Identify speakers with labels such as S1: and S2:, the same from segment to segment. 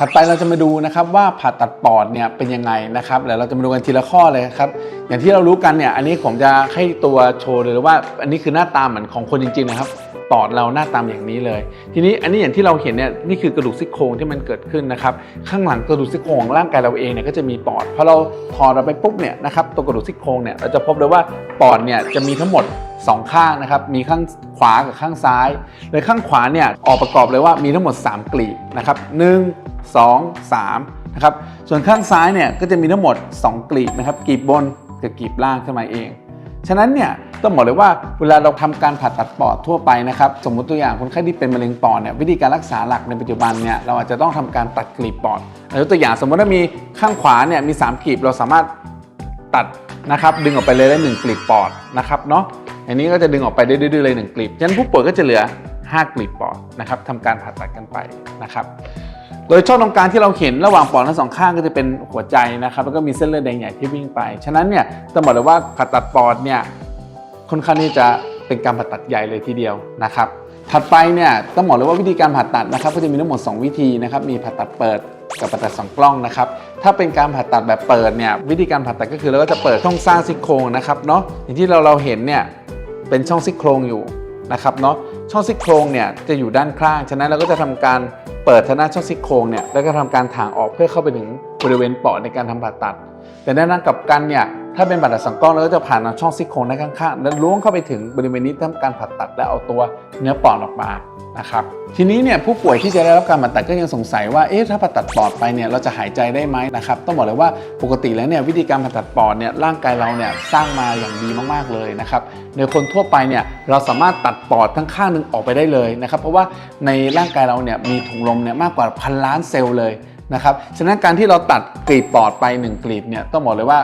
S1: ถัดไปเราจะมาดูนะครับว่าผ่าตัดปอดเนี่ยเป็นยังไงนะครับแล้วเราจะมาดูกันทีละข้อเลยครับอย่างที่เรารู้กันเนี่ยอันนี้ผมจะให้ตัวโชว์เลยว่า อันนี้คือหน้าตาเหมือนของคนจริงๆนะครับปอดเราหน้าตามอย่างนี้เลย ทีนี้อันนี้อย่างที่เราเห็นเนี่ยนี่คือกระดูกซี่โครงที่มันเกิดขึ้นนะครับข้างหลังกระดูกซี่โครงของร่างกายเราเองเนี่ยก็จะมีปอดพอเราถอดเราไปปุ๊บเนี่ยนะครับตัวกระดูกซี่โครงเนี่ยเราจะพบเลยว่าปอดเนี่ยจะมีทั้งหมดสองข้างนะครับมีข้างขวากับข้างซ้ายโดยข้างขวาเนี่ยออกประกอบเลยว่ามีทั้งหมด 3 กลีบนะครับหนึ่ง สองสามนะครับส่วนข้างซ้ายเนี่ยก็จะมีทั้งหมด 2กลีบนะครับกลีบบนกับกลีบล่างขึ้นมาเองฉะนั้นเนี่ยต้องบอกเลยว่าเวลาเราทำการผ่าตัดปอดทั่วไปนะครับสมมุติตัวอย่างคนไข้ที่เป็นมะเร็งปอดเนี่ยวิธีการรักษาหลักในปัจจุบันเนี่ยเราอาจจะต้องทำการตัดกลีบปอดยกตัวอย่างสมมติว่ามีข้างขวาเนี่ยมี 3กลีบเราสามารถตัดนะครับดึงออกไปเลยได้หนึ่งกลีบปอดนะครับเนาะอันนี้ก็จะดึงออกไปได้ดื้อเลยหนึ่งกลีบฉะนั้นผู้ป่วยก็จะเหลือ 5กลีบปอดนะครับทำการผ่าตัดกันไปนะครับ โดยช่องตรงกลางที่เราเห็นระหว่างปอดทั้งสองข้างก็จะเป็นหัวใจนะครับแล้วก็มีเส้นเลือดแดงใหญ่ที่วิ่งไป ฉะนั้นเนี่ยต้องบอกเลยว่าผ่าตัดปอดเนี่ยค่อนข้างที่จะเป็นการผ่าตัดใหญ่เลยทีเดียวนะครับถัดไปเนี่ยต้องบอกเลยว่าวิธีการผ่าตัดนะครับก็จะมีทั้งหมด 2 วิธีนะครับมีผ่าตัดเปิดกับผ่าตัดสองกล้องนะครับถ้าเป็นการผ่าตัดแบบเปิดเนี่ยวิธีการผ่าตัดก็คือเราก็จะเปิดช่องสร้างซี่โครงนะครับเนาะอย่างที่เราเราเห็นเนี่ยเป็นช่องซี่โครงอยู่นะครับเนาะช่องซี่โครงเนี่ยจะอยู่ด้านข้าง ฉะนั้นเราก็จะทำการ เปิดทนาช่องซี่โครงเนี่ยแล้วก็ทำการถ่างออกเพื่อเข้าไปถึงบริเวณปอดในการทำผ่าตัด แต่ในนั้นกลับกันเนี่ยถ้าเป็นผ่าตัดสังกล้องเราก็จะผ่านทางช่องซี่โครงด้านข้างๆแล้วล้วงเข้าไปถึงบริเวณนี้ทำการผ่าตัดและเอาตัวเนื้อปอดออกมานะครับทีนี้เนี่ยผู้ป่วยที่จะได้รับการผ่าตัดก็ยังสงสัยว่าเอ๊ะถ้าผ่าตัดปอดไปเนี่ยเราจะหายใจได้ไหมนะครับต้องบอกเลยว่าปกติแล้วเนี่ยวิธีการผ่าตัดปอดเนี่ยร่างกายเราเนี่ยสร้างมาอย่างดีมากๆเลยนะครับโดยคนทั่วไปเนี่ยเราสามารถตัดปอดทั้งข้างหนึ่งออกไปได้เลยนะครับเพราะว่าในร่างกายเราเนี่ยมีถุงลมเนี่ยมากกว่าพันล้านเซลล์เลยนะครับฉะนั้นการที่เราตัดกลีบปอดไปหนึ่งกลีบเนี่ยต้องบอกเลยว่า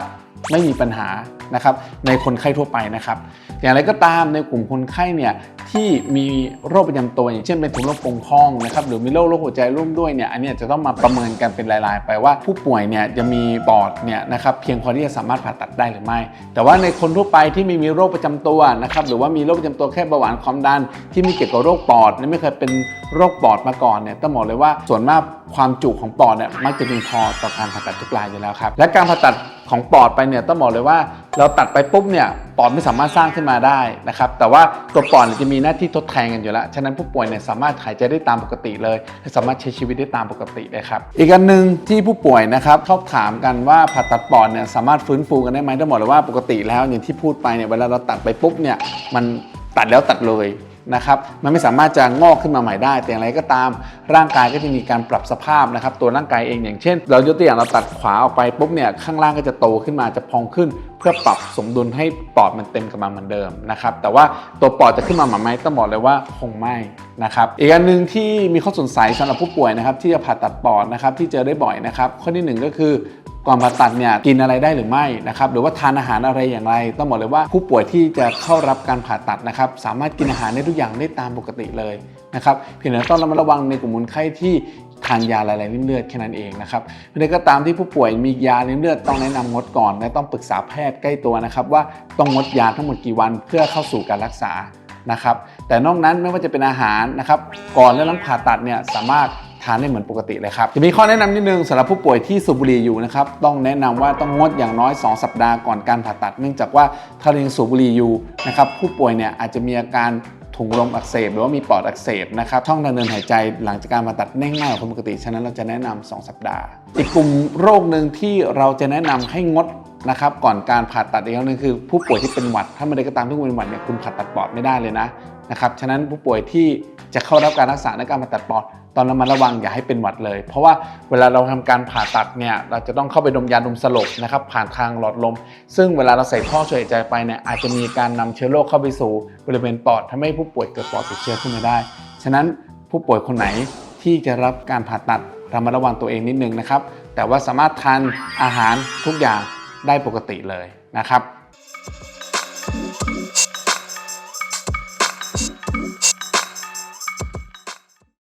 S1: ไม่มีปัญหานะครับในคนไข้ทั่วไปนะครับ อย่างไรก็ตามในกลุ่มคนไข้เนี่ยที่มีโรคประจำตัวอย่างเช่นเป็นถุงลมโป่งพองนะครับหรือมีโรคโรคหัวใจร่วมด้วยเนี่ยอันนี้จะต้องมาประเมินกันเป็นรายๆ ไปว่าผู้ป่วยเนี่ยจะมีปอดเนี่ยนะครับเพียงพอที่จะสามารถผ่าตัดได้หรือไม่ แต่ว่าในคนทั่วไปที่ไม่มีโรคประจำตัวนะครับหรือว่ามีโรคประจำตัวแค่เบาหวานความดัน ที่ไม่เกี่ยวกับโรคปอดและไม่เคยเป็นโรคปอดมาก่อนเนี่ยต้องบอกเลยว่าส่วนมากความจุของปอดเนี่ยมักจะเพียงพอต่อการผ่าตัดทุกรายอยู่แล้วครับและการผ่าตัด ของปอดไปเนี่ยต้องบอกเลยว่าเราตัดไปปุ๊บเนี่ยปอดไม่สามารถสร้างขึ้นมาได้นะครับแต่ว่าตัวปอดจะมีหน้าที่ทดแทนกันอยู่แล้วฉะนั้นผู้ป่วยเนี่ยสามารถหายใจได้ตามปกติเลยและสามารถใช้ชีวิตได้ตามปกติเลยครับอีกอันหนึ่งที่ผู้ป่วยนะครับชอบถามกันว่าผ่าตัดปอดเนี่ยสามารถฟื้นฟูกันได้ไหมต้องบอกเลยว่าปกติแล้วอย่างที่พูดไปเนี่ยเวลาเราตัดไปปุ๊บเนี่ยมันตัดแล้วตัดเลย นะครับมันไม่สามารถจะงอกขึ้นมาใหม่ได้ แต่อย่างไรก็ตามร่างกายก็จะมีการปรับสภาพนะครับตัวร่างกายเองอย่างเช่น เรายกตัวอย่างเราตัดขวาออกไปปุ๊บเนี่ยข้างล่างก็จะโตขึ้นมาจะพองขึ้น เพื่อปรับสมดุลให้ปอดมันเต็มกำลังเหมือนเดิมนะครับแต่ว่าตัวปอดจะขึ้นมาใหม่ไหมต้องบอกเลยว่าคงไม่นะครับอีกอันหนึ่งที่มีข้อสงสัยสำหรับผู้ป่วยนะครับที่จะผ่าตัดปอดนะครับที่เจอได้บ่อยนะครับข้อที่หนึ่งก็คือ ก่อนผ่าตัดเนี่ยกินอะไรได้หรือไม่นะครับหรือว่าทานอาหารอะไรอย่างไร ต้องบอกเลยว่าผู้ป่วยที่จะเข้ารับการผ่าตัดนะครับสามารถกินอาหารได้ทุกอย่างได้ตามปกติเลยนะครับเพียงแต่ต้องระมัดระวังในกลุ่มคนไข้ที่ทานยาละลายริ่มเลือดแค่นั้นเองนะครับเมื่อใดก็ตามที่ผู้ป่วยมียาริ่มเลือดต้องแนะนำงดก่อนและต้องปรึกษาแพทย์ใกล้ตัวนะครับว่าต้องงดยาทั้งหมดกี่วันเพื่อเข้าสู่การรักษานะครับแต่นอกนั้นไม่ว่าจะเป็นอาหารนะครับก่อนและหลังผ่าตัดเนี่ยสามารถ ทานได้เหมือนปกติเลยครับจะมีข้อแนะนำนิดนึงสำหรับผู้ป่วยที่สูบบุหรี่อยู่นะครับต้องแนะนำว่าต้องงดอย่างน้อย 2 สัปดาห์ก่อนการผ่าตัด เนื่องจากว่าถ้าเรายังสูบบุหรี่อยู่นะครับผู้ป่วยเนี่ยอาจจะมีอาการถุงลมอักเสบหรือว่ามีปอดอักเสบนะครับช่องทางเดินหายใจหลังจากการผ่าตัดแน่งง่ายกว่าคนปกติ ฉะนั้นเราจะแนะนำ2สัปดาห์ อีกกลุ่มโรคหนึ่งที่เราจะแนะนำให้งดนะครับก่อนการผ่าตัดอีกอย่างหนึงคือ ผู้ป่วยที่เป็นหวัดถ้าไม่ได้ก็ตามที่คุณเป็นหวัดเนี่ยคุณผ่าตัดปอดไม่ได้เลยนะ นะครับ ฉะนั้นผู้ป่วยที่จะเข้ารับการรักษาในการผ่าตัดปอดตอนระมัดระวังอย่าให้เป็นหวัดเลย เพราะว่าเวลาเราทำการผ่าตัดเนี่ยเราจะต้องเข้าไปดมยาดมสลบนะครับผ่านทางหลอดลม ซึ่งเวลาเราใส่ท่อช่วยหายใจไปเนี่ยอาจจะมีการนำเชื้อโรคเข้าไปสู่บริเวณปอดทำให้ผู้ป่วยเกิดปอดติดเชื้อขึ้นมาได้ ฉะนั้นผู้ป่วยคนไหนที่จะรับการผ่าตัดระมัดระวังตัวเองนิดนึงนะครับ แต่ว่าสามารถทานอาหารทุกอย่างได้ปกติเลยนะครับ